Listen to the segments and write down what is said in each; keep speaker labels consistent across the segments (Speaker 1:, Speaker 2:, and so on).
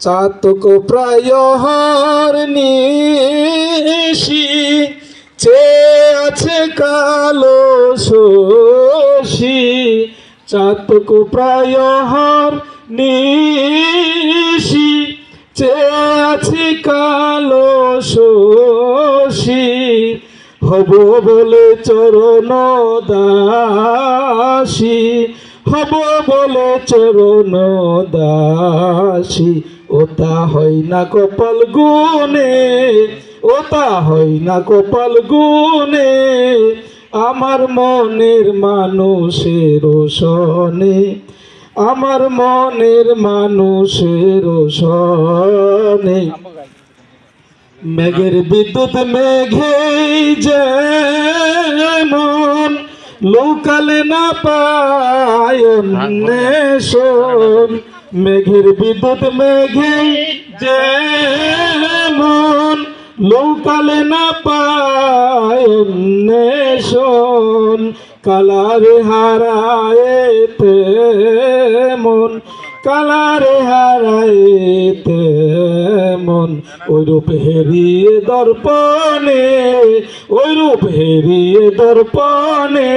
Speaker 1: চাতক প্রায় হার নিশি চে আছে কালো শশী। চাতক প্রায় হার নিশি চে আছে কালো শশী। হব বলে চরণ দাসী হব বলে চরণ দাসী ওটা হয় না কপাল গুনে ওটা হয় না কপাল গুনে আমার মনের মানুষের সনে আমার মনের মানুষের সনে মেঘের বিদ্যুৎ মেঘে যেমন লোকালে না পায় মেঘের বিদ্যুৎ, মেঘে যেমন। লোকালে না পায় কালারে হারায় মন কালারে হারাইতে মন ওই রূপ হেরিয়ে দর্পণে রূপ হেরিয়ে দর্পণে,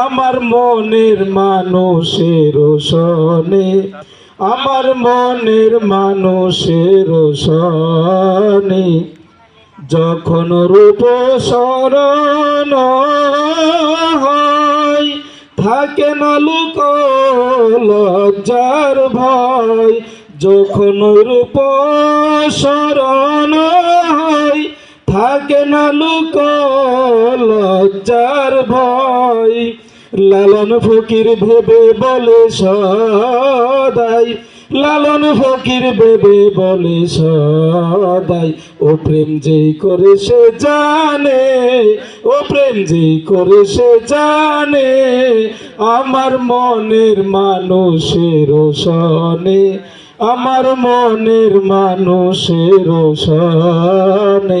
Speaker 1: আমার মনের মানুষের সনে আমার মনের মানুষের সনে যখন রূপ শরণ হয়, থাকে না লুক লজ্জার ভয়। যখন রূপ শরণ হয় থাকে না লুক লজ্জার ভয়। লালন ফকির ভেবে বলে সদাই। লালন ফকির ভেবে বলে সদাই। ও প্রেম যেই করে সে জানে, ও প্রেম যেই করে সে জানে। আমার মনের মানুষের সনে আমার মনের মানুষের সনে